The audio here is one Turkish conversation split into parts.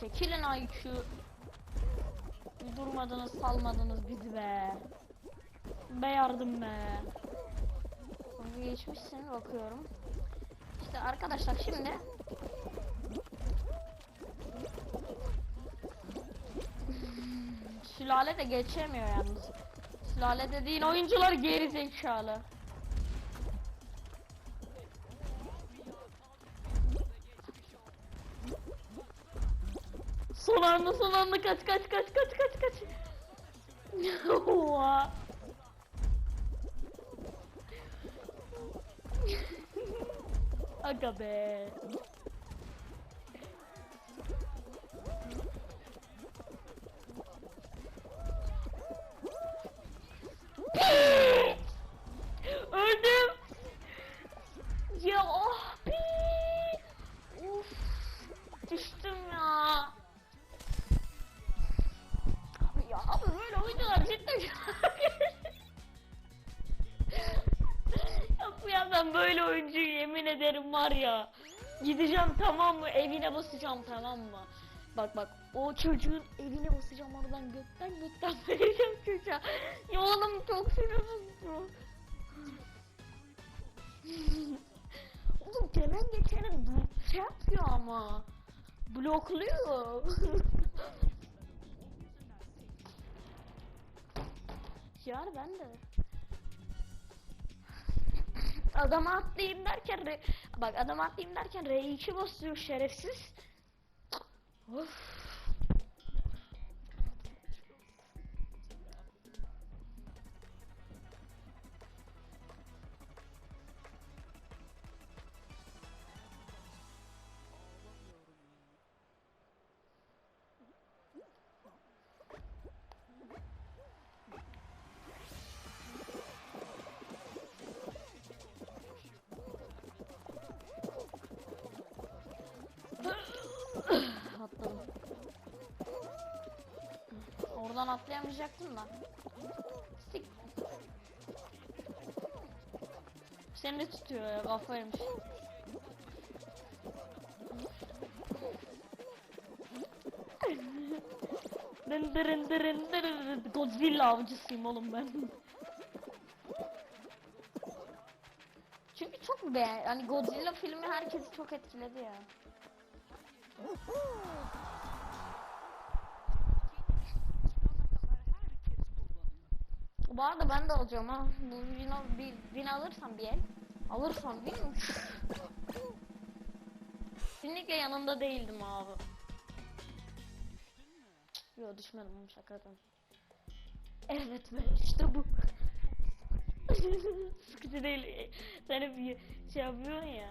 Çekilin IQ. Durmadınız salmadınız bizi be. Be yardım be. Geçmişsin bakıyorum. İşte arkadaşlar şimdi Sülale de geçemiyor yalnız. Sülale dediğin oyuncular geri zekalı. Son anda son anda kaç kaç kaç kaç kaç kaç. Oha. Aga be. Yemin ederim var ya. Gideceğim tamam mı evine basacağım tamam mı? Bak bak o çocuğun evine basacağım oradan gökten gökten vereceğim çocuğa. Ya oğlum çok sinir bozucu. Oğlum gelen geçeni bu şey yapıyor ama. Blokluyor. Yar ben de. Adama atlayayım derken re- bak adama atlayayım derken R2 basıyor şerefsiz. Of. Oradan atlayamayacaktım da. Sik. Seni de tutuyor ya kafaymış. Dın dırın dırın dırın. Godzilla avcısıyım oğlum ben. Çünkü çok be hani Godzilla filmi herkesi çok etkiledi ya. Bu arada ben de alacağım ha. Bu win, al- bir win alırsam bir el. Alırsam win Kesinlikle yanında değildim abi. Yo düşmedim şakadan. Evet be işte bu. Sıkıcı değil. Sen hep şey yapıyorsun ya.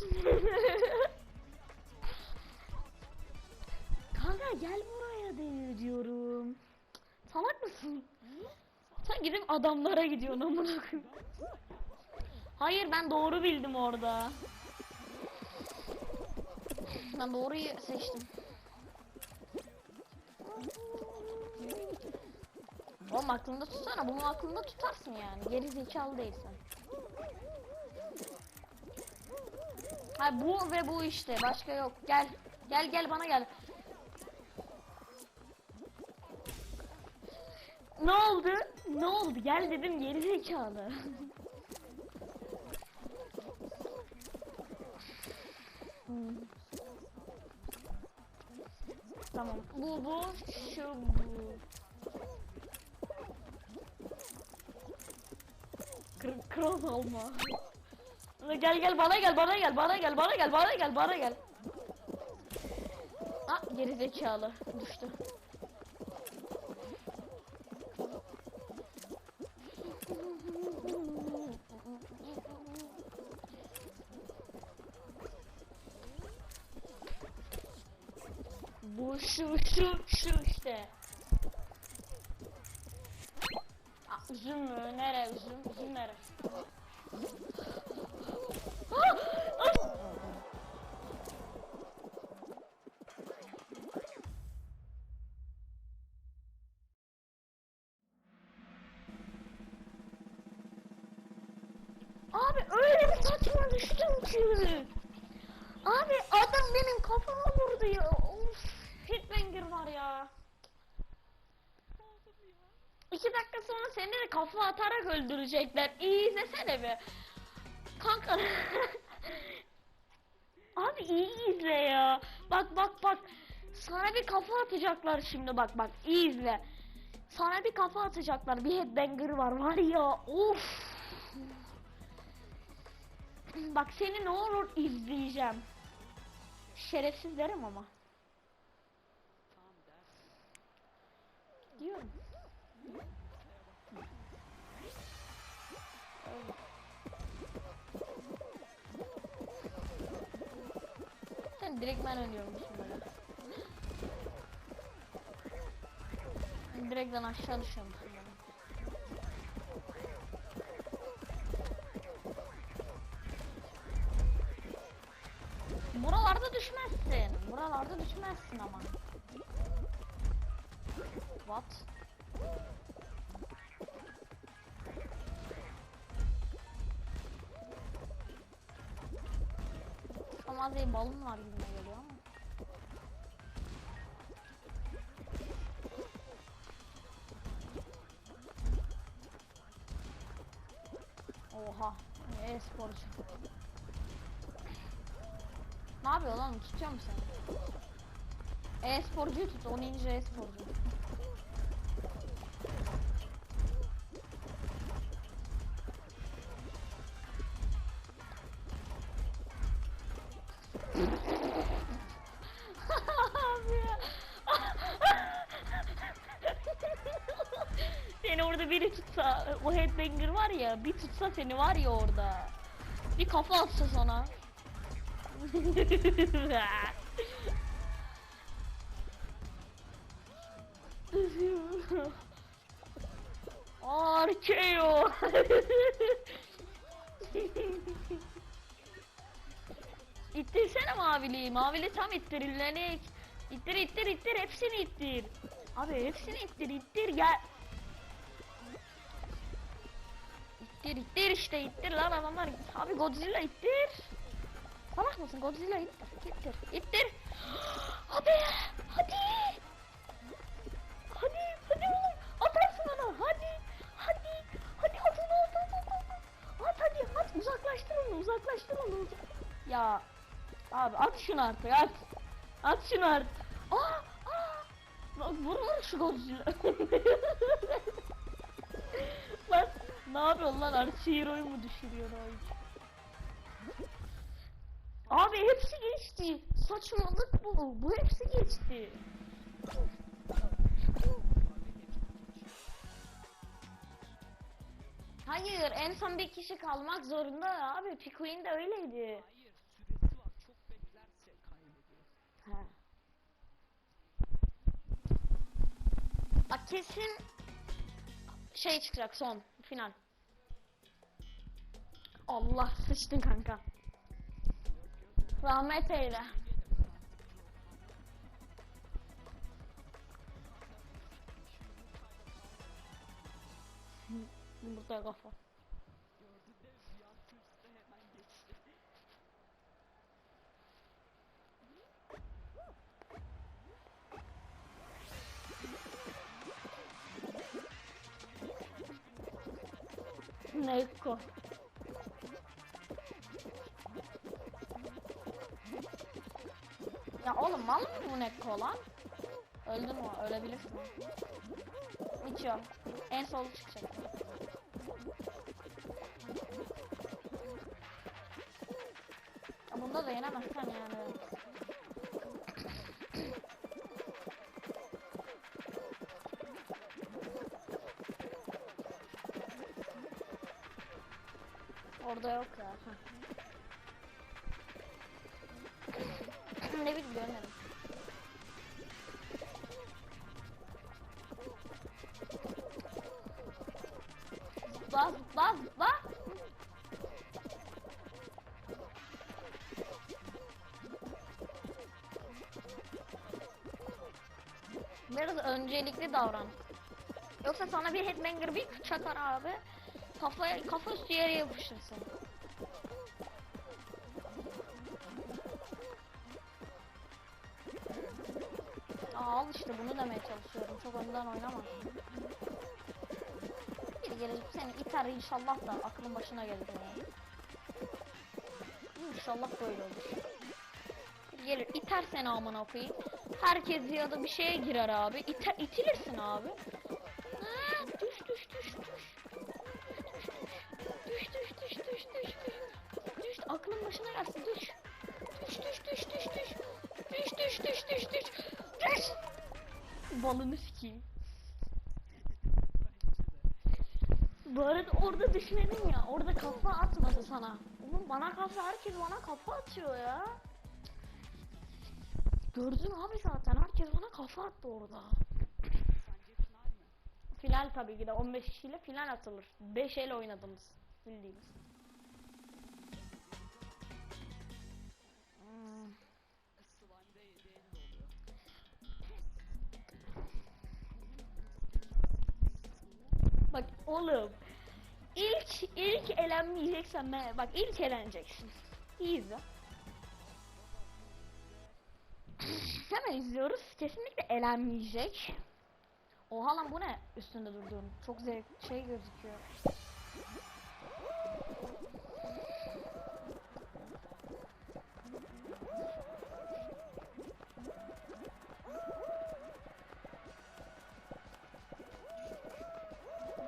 Kanka gel buraya diyor diyorum. Salak mısın? Sen gidip adamlara gidiyorsun amına. Hayır ben doğru bildim orada. Ben doğruyu seçtim. Oğlum aklında tutsana bunu aklında tutarsın yani geri zekalı değilsen. Ha bu ve bu işte başka yok gel gel gel bana gel. Ne oldu? Ne oldu? Gel dedim geri zekalı. Tamam. Bu bu şu bu. Kır, kral olma. Gel gel bana gel bana gel bana gel bana gel bana gel bana gel. Ah geri zekalı düştü. Bu şu şu şu işte. Üzüm mü? Nere üzüm? Üzüm nere? Abi adam benim kafama vurdu ya. Of, Hitmanger var ya. İki dakika sonra seni de kafa atarak öldürecekler. İyi izlesene be. Kanka. Abi iyi izle ya. Bak bak bak. Sana bir kafa atacaklar şimdi bak bak. İyi izle. Sana bir kafa atacaklar. Bir headbanger var var ya. Of. Bak seni ne olur izleyeceğim. Şerefsiz derim ama. Diyorum. Sen direkt ben ölüyormuşum böyle. Direkten aşağı düşüyormuşum Buralarda düşmezsin ama. What? Ama bir balon var gibi geliyor ama. Oha. E-sporcu. Ne yapıyor lan? Tutuyor mu seni? E-sporcuyu tut. O ninja e-sporcu. Seni orada biri tutsa, o headbanger var ya, bir tutsa seni var ya orada. Bir kafa atsa sana. Arkeo. İttirsene maviliği. Mavili tam ittir illenik. İttir ittir ittir hepsini ittir. Abi hepsini ittir ittir gel. İttir ittir işte ittir lan adamlar. Abi Godzilla ittir. Salak mısın Godzilla ittir. İttir ittir. Abi artık at. At şunu artık. Aa aa. Bak vur vur şu Godzilla. lan ne yapıyorsun lan Archiero'yu mu düşürüyor o Abi hepsi geçti. Saçmalık bu. Bu hepsi geçti. Hayır, en son bir kişi kalmak zorunda abi. Pikuin de öyleydi. Hayır, süresi var. Çok beklerse kaybediyor. Ha. Bak kesin şey çıkacak son final. Allah sıçtın kanka. Rahmet eyle. Burada kafa. Neko. Ya oğlum mal mı bu Neko lan? Öldün mü? Ölebilirsin. Hiç yok. En solu çıkacak. Ya bunda da yenemezsen yani. Orada yok ya. Ne bileyim görmedim. Zıpla zıpla zıpla. Biraz öncelikli davran. Yoksa sana bir headbanger bir çakar abi. Kafaya kafa üstü yere yapışırsın. Aa, al işte bunu demeye çalışıyorum. Çok önden oynama. Hadi gelecek seni iter inşallah da aklın başına gelir. İnşallah böyle olur. Gelir iter seni amına koyayım. Herkes ya da bir şeye girer abi. İter, itilirsin abi. Ha, düş düş düş düş. Düş düş düş düş düş düş. Düş aklın başına gelsin düş. Düş düş düş düş düş. Düş düş düş düş düş. Düş. Balını sikeyim. Bu arada orada düşmedin ya. Orada kafa atmadı sana. Oğlum bana kafa herkes bana kafa atıyor ya. Gördün abi zaten herkes bana kafa attı orada. Final tabii ki de 15 kişiyle final atılır. 5 el oynadığımız bildiğimiz. Slime'da 7 elde oluyor. Bak oğlum ilk ilk elenmeyeceksen ben bak ilk eleneceksin. İyi izle. Hemen izliyoruz. Kesinlikle elenmeyecek. Oha lan bu ne üstünde durduğun? Çok zevk şey gözüküyor.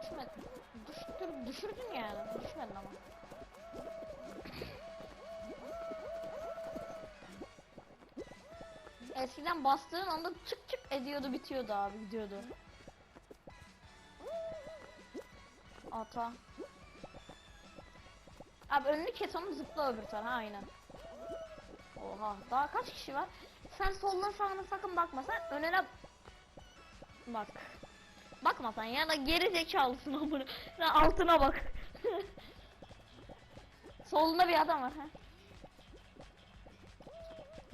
Düşmedi. Düştür, düşürdün yani. Düşmedin ama. Eskiden bastığın anda çık çık ediyordu bitiyordu abi gidiyordu. Ata. Abi önünü kes onu zıpla öbür tarafa aynen. Oha daha kaç kişi var? Sen soluna sağına sakın bakma sen önüne bak. Bakma sen ya da geri zekalısın amına. Altına bak. Solunda bir adam var ha.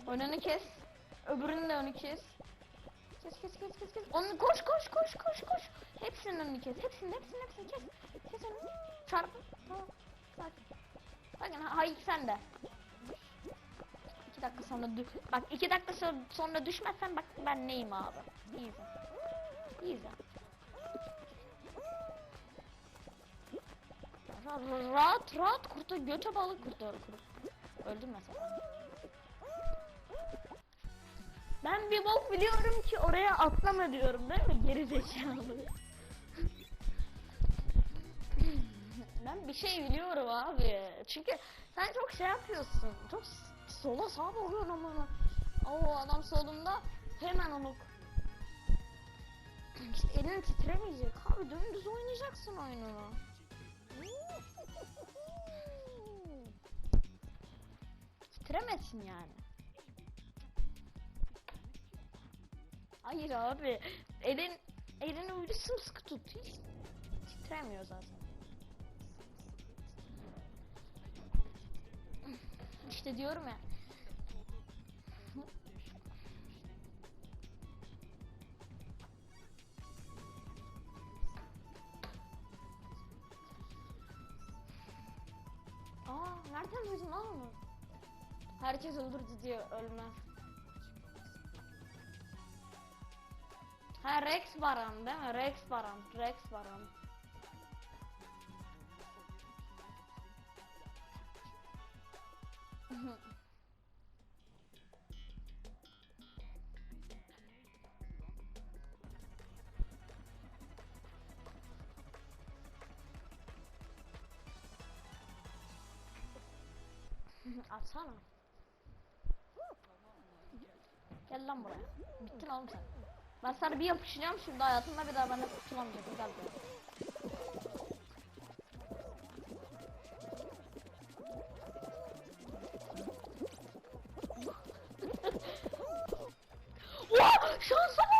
Önünü kes. Öbürünün de önünü kes. Kes kes kes kes kes. Onu koş koş koş koş koş. Hepsinin önünü kes. Hepsinin hepsinin hepsini kes. Kes önünü. Çarpın. Tamam. Sakin. Sakin. Ha, hayır sen de. İki dakika sonra düş. Bak iki dakika sonra, sonra düşmezsen bak ben neyim abi. İyi izle. İyi izle. Ra- Rahat rahat kurtar göte balık kurtar kurt. Öldüm mesela. Ben bir bok biliyorum ki oraya atlama diyorum değil mi? Geri zekalı. ben bir şey biliyorum abi. Çünkü sen çok şey yapıyorsun. Çok sola sağa bakıyorsun ama. O adam solunda hemen onu işte elin titremeyecek abi dümdüz oynayacaksın oyununu. Titremesin yani. Hayır abi. Elin elini öyle sımsıkı tut. Hiç titremiyor zaten. İşte diyorum ya. Aa, nereden duydun onu? Herkes öldürdü diye ölmez. Ha Rex Baran değil mi? Rex Baran. Rex Baran. Atsana. Gel lan buraya. Bittin oğlum sen. Ben sana bir yapışacağım şimdi hayatımda bir daha benden kurtulamayacaksın. Gel buraya. Oha! Şansa